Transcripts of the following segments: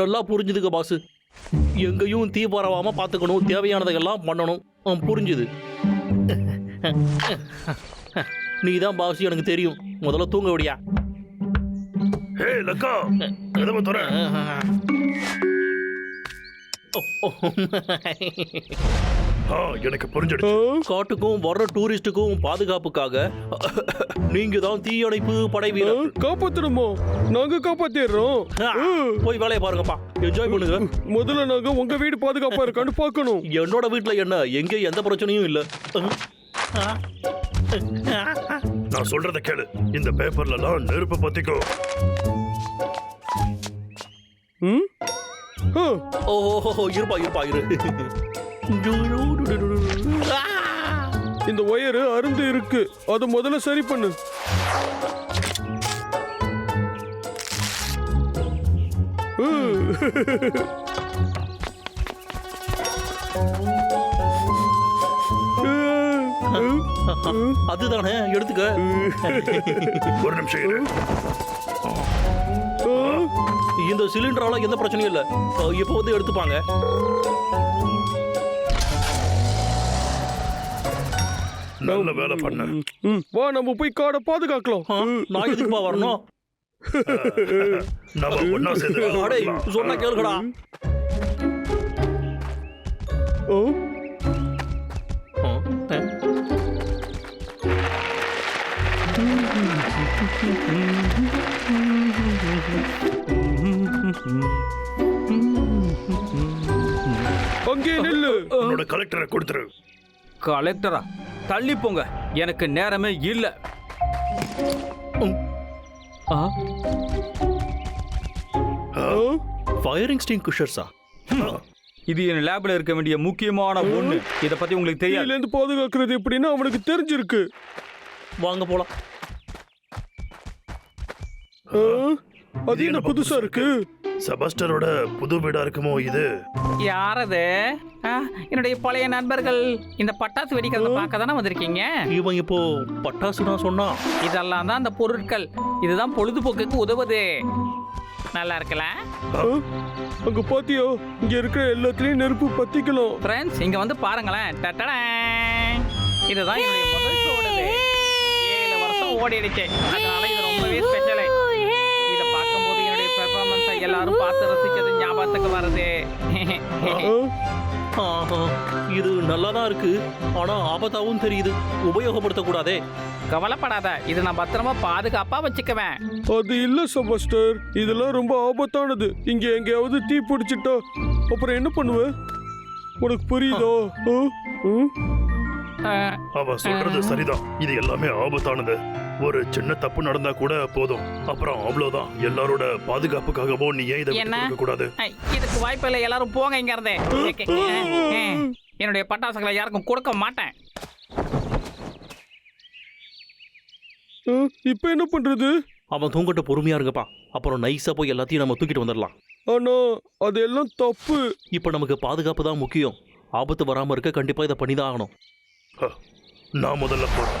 நல்லா புரிஞ்சுதுங்க பாஸ் எங்கேயும் தீ பரவாம பார்த்துக்கணும். தேவையானதையெல்லாம் பண்ணணும். புரிஞ்சுது. நீ தான் பாஸ் எனக்கு தெரியும். முதல்ல தூங்க விடியா. ஹே லக்கா. கதவை துற. எனக்கு புரிஞ்சிடுச்சு. காட்டுக்கும் வர்ற டூரிஸ்டுக்கும் பாதுகாப்புக்காக நீங்க தான் தீயணைப்பு படை வீரர் காப்பாத்தணுமா நாங்க காப்பாத்திடுறோம் போய் வேலையை பாருங்கப்பா. என்ஜாய் பண்ணுங்க. முதல்ல நாங்க உங்க வீடு பாதுகாப்பா இருக்கான்னு பார்க்கணும். என்னோட வீட்ல என்ன? எங்க எந்த பிரச்சனையும் இல்ல. நான் சொல்றத கேளு. இந்த பேப்பர்ல எல்லாம் நெருப்பு பத்திக்கோ. ம்? ஆ, ஓஹோ இருப்பா இருப்பா இரு! இந்த ஒயரு அருந்து இருக்கு. அது முதல்ல சரி பண்ணு. அதுதானே எடுத்துக்க. ஒரு நிமிஷம் இரு. இந்த சிலிண்டரால எந்த பிரச்சனையும் இல்ல. இப்போ வந்து எடுத்துப்பாங்க. நல்ல வேலை பண்ண. ம், வா நம்ம போய் காடை பாதுகாக்கலாம். ஆ, நான் எதுக்குப்பா வரணும்? நம்ம ஒன்னா சேர்ந்து அடே. சொன்னா ஆ, ஆ. அங்கே நில்லு. உன்னோட கலெக்டரை கொடுத்துரு. கலெக்டரா தள்ளி போங்க. எனக்கு நேரமே இல்ல. ஃபயரிங் ஸ்டிங் குஷர்ஸா இது என் லேப்ல இருக்க வேண்டிய முக்கியமான ஒண்ணு. இத பத்தி உங்களுக்கு தெரியாது. இருந்து பாதுகாக்கிறது எப்படின்னு அவனுக்கு தெரிஞ்சிருக்கு. வாங்க போலாம். ஆ, அது என்ன புதுசா இருக்கு? செபஸ்டரோட புது வீடா இருக்குமோ இது? யாரது? ஆ, என்னுடைய பழைய நண்பர்கள் இந்த பட்டாசு வெடிக்கிறத பார்க்க தானே வந்திருக்கீங்க? இவன் இப்போ பட்டாசுனா சொன்னா. இதெல்லாம் தான் அந்த பொருட்கள். இதுதான் பொழுதுபோக்குக்கு உதவுது. நல்லா இருக்கல? அங்க பாத்தியோ? இங்க இருக்கிற எல்லாத்துலயும் நெருப்பு பத்திக்கலாம் ஃப்ரெண்ட்ஸ் இங்க வந்து பாருங்களேன். டட்டடேன். இதுதான் என்னுடைய முதல் ஓடுது ஏழு வருஷம் ஓடிடுச்சு. அதனால இது ரொம்பவே ஸ்பெஷல் இதை பார்க்கும்போது என்னுடைய பெர்ஃபார்மன்ஸை எல்லாரும் பார்த்து ரசிச்சது ஞாபகத்துக்கு வருது ஆ, ஆஹா, இது நல்லா தான் இருக்கு. ஆனா ஆபத்தாவும் தெரியுது. உபயோகப்படுத்தக்கூடாதே. கவலைப்படாத. இதை நான் பத்திரமா பாதுகாப்பா வச்சுக்குவேன். அது இல்ல செபஸ்டர். இதெல்லாம் ரொம்ப ஆபத்தானது. இங்க எங்கேயாவது தீ பிடிச்சிட்டா அப்புறம் என்ன பண்ணுவ? உனக்கு புரியுதோ? அவ சொல்றது சரிதான். இது எல்லாமே ஆபத்தானது. ஒரு சின்ன தப்பு நடந்தா கூட போதும். அப்புறம் அவ்வளவுதான். எல்லாரோட பாதுகாப்புக்காகவோ நீ ஏன் இதை என்ன? கொடுக்க கூடாது? ஐ, இதுக்கு வாய்ப்பு இல்லை. எல்லாரும் போங்க இங்க இருந்தே என்னுடைய பட்டாசுகளை யாருக்கும் கொடுக்க மாட்டேன். இப்ப என்ன பண்றது? அவன் தூங்கட்ட பொறுமையா இருங்கப்பா. அப்புறம் நைஸா போய் எல்லாத்தையும் நம்ம தூக்கிட்டு வந்துடலாம். ஆனா அதெல்லாம் தப்பு. இப்போ நமக்கு பாதுகாப்பு தான் முக்கியம். ஆபத்து வராம இருக்க கண்டிப்பா இதை பண்ணி தான் ஆகணும் நான் முதல்ல போறேன்.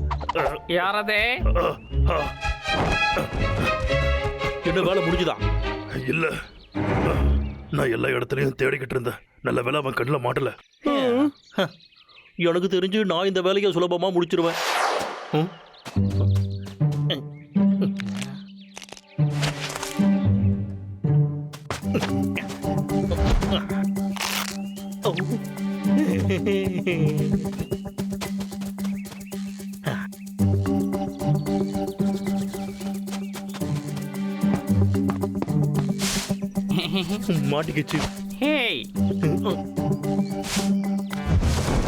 யாரது. என்ன வேலை முடிஞ்சுதா? இல்ல. நான் எல்லா இடத்துலயும் தேடிக்கிட்டு இருந்தேன். நல்ல வேலை அவன் கண்ணில் மாட்டல. எனக்கு தெரிஞ்சு நான் இந்த வேலையை சுலபமா முடிச்சிருவேன். ம்? மாட்டிக்கிச்சு. ஹேய்.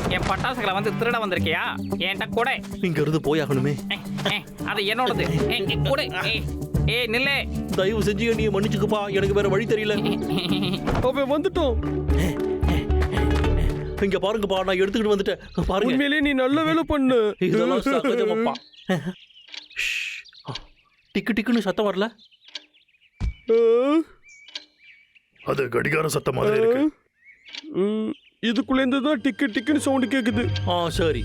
என் பட்டாசுகளை வந்து திருட வந்திருக்கியா? என்கிட்ட கூட. இங்க இருந்து போயாகணுமே அது என்னோடது. கொடு. ஏய். ஏய் நில்லே. தயவு செஞ்சு என்னைய மன்னிச்சுக்குப்பா. எனக்கு வேற வழி தெரியல. அவன் வந்துட்டான். இங்க பாருங்கப்பா நான் எடுத்துக்கிட்டு வந்துட்டேன். பாருங்க. உண்மையிலேயே நீ நல்ல வேலை பண்ணு. இதெல்லாம் சகஜமப்பா. டிக்கு டிக்குன்னு சத்தம் வரல? அது கடிகார சத்தம் மாதிரி இருக்கு. ம், இதுக்குள்ளேருந்து தான் டிக்கு டிக்குன்னு சவுண்டு கேக்குது. ஆ சரி.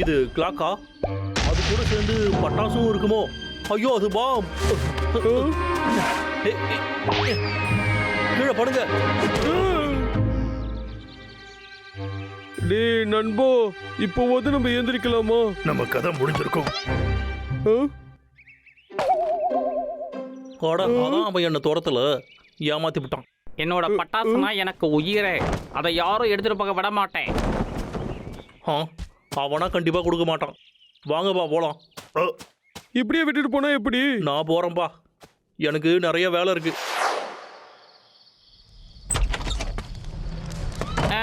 இது கிளாக்கா? அது கூட சேர்ந்து பட்டாசும் இருக்குமோ? ஐயோ அது பாம். கீழே படுங்க. டேய் நண்போ இப்போவாது நம்ம ஏந்திரிக்கலாமா நம்ம கதை முடிஞ்சிருக்கும்? அட அதான் அவன் என்ன துரத்துல. ஏமாத்தி விட்டான் என்னோட பட்டாசுனா எனக்கு உயிரே அதை யாரும் எடுத்துட்டு போக விட மாட்டேன் ஆ அவனா கண்டிப்பா கொடுக்க மாட்டான் வாங்கப்பா போலாம் அ, இப்படியே விட்டுட்டு போனா எப்படி நான் போறேன்ப்பா எனக்கு நிறைய வேலை இருக்கு ஆ,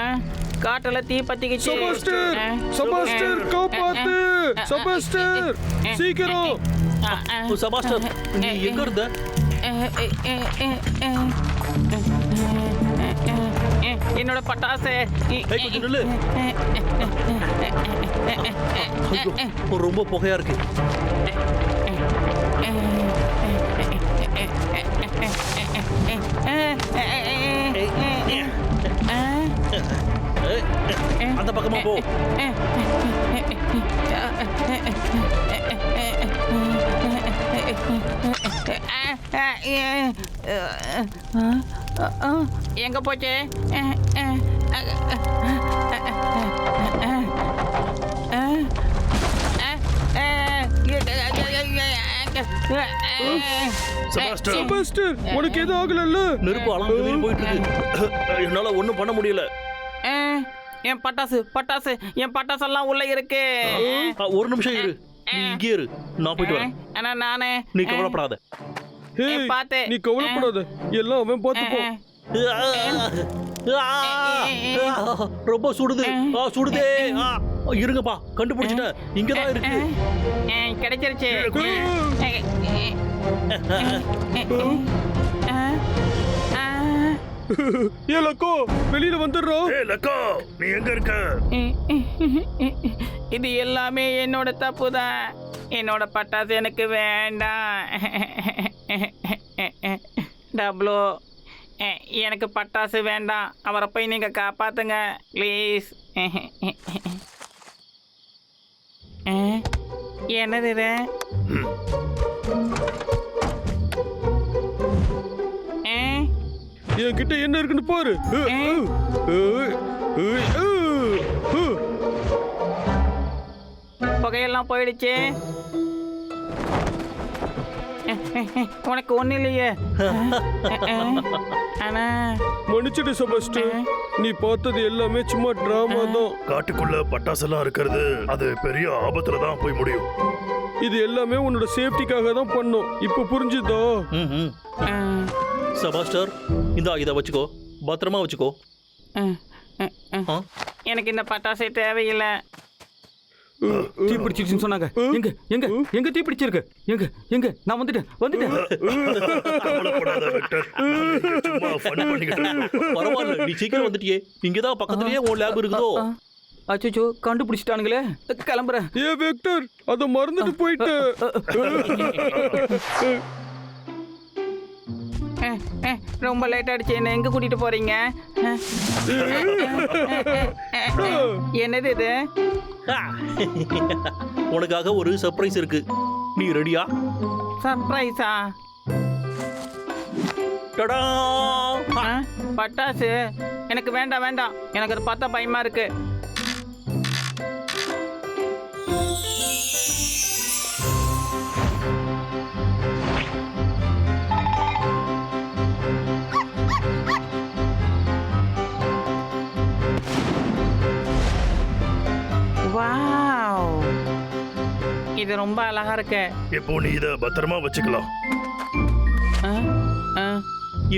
காட்டுல தீ பத்திக்கிச்சு செபாஸ்டர் செபாஸ்டர் காப்பாத்து செபாஸ்டர் சீக்கிரம் செபாஸ்டர் நீ எங்க இருந்த. என்னோட பட்டாசு ரொம்ப புகையா இருக்கு அந்த பக்கமா போ எங்க போச்சு? செபாஸ்டர். உனக்கு எதுவும் ஆகலல்ல? நெருப்பு மீறி போயிட்டு இருக்கு என்னால ஒண்ணும் பண்ண முடியல. என் பட்டாசு பட்டாசு என் பட்டாசெல்லாம் உள்ள இருக்கு. ஒரு நிமிஷம் இரு. நீ இங்கே இரு. நான் போயிட்டு வரேன். ஆனா நானே நீ கவலைப்படாத. பாத்து. நீ கவலைப்படாத. எல்லாம் அவன் பார்த்துப்போ ஆ, ஆ, ரொம்ப சுடுது. ஆ. சுடுதே. ஆ, இருங்கப்பா. கண்டுபிடிச்சிட்டேன். இங்கதான் இருக்கு. கிடைச்சிருச்சு. ஏ லக்கோ வெளியில வந்துடுறோம் ஏ லக்கா நீ எங்க இருக்க? இது எல்லாமே என்னோட தப்பு தான் என்னோட பட்டாசு எனக்கு வேண்டாம். டப்ளு. எனக்கு பட்டாசு வேண்டாம். அவரை போய் நீங்கள் காப்பாத்துங்க ப்ளீஸ் என்னது இது? என்கிட்ட என்ன இருக்குன்னு பாரு. புகையெல்லாம் போயிடுச்சு. உனக்கு ஒன்றும் இல்லையே. ஆனா மன்னிச்சிடு செபாஸ்டர் நீ பார்த்தது எல்லாமே சும்மா டிராமா தான். காட்டுக்குள்ள பட்டாசெல்லாம் இருக்கிறது அது பெரிய ஆபத்துல தான் போய் முடியும். இது எல்லாமே உன்னோட சேஃப்டிக்காக தான் பண்ணோம். இப்போ புரிஞ்சுதா? செபாஸ்டர் இந்தா இதை வச்சுக்கோ. பத்திரமா வச்சுக்கோ. எனக்கு இந்த பட்டாசே தேவையில்லை. தீ பிடிச்சிருச்சுன்னு சொன்னாங்க எங்க எங்க எங்க தீ பிடிச்சிருக்கு எங்க எங்க நான் வந்துட்டேன் வந்துட்டேன். பரவாயில்ல நீ சீக்கிரம் வந்துட்டியே இங்கதான் பக்கத்துலயே உன் லேப் இருக்குதோ அச்சோ கண்டுபிடிச்சிட்டானுங்களே கிளம்புறேன் ஏ வெக்டர் அத மறந்துட்டு போயிட்ட ரொம்ப லேட் ஆயிடுச்சு என்ன எங்க கூட்டிட்டு போறீங்க என்னது இது. உனக்காக ஒரு சர்ப்ரைஸ் இருக்கு. நீ ரெடியா சர்ப்ரைஸா பட்டாசு. எனக்கு வேண்டாம் வேண்டாம். எனக்கு அதை பார்த்தா பயமா இருக்கு. இது ரொம்ப அழகா இருக்கு. இப்போ நீ இத பத்திரமா வச்சுக்கலாம்.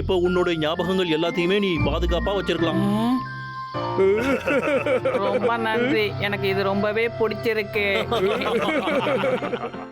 இப்போ உன்னோட ஞாபகங்கள் எல்லாத்தையுமே நீ பாதுகாப்பா வச்சிருக்கலாம். ரொம்ப நன்றி. எனக்கு இது ரொம்பவே பிடிச்சிருக்கு.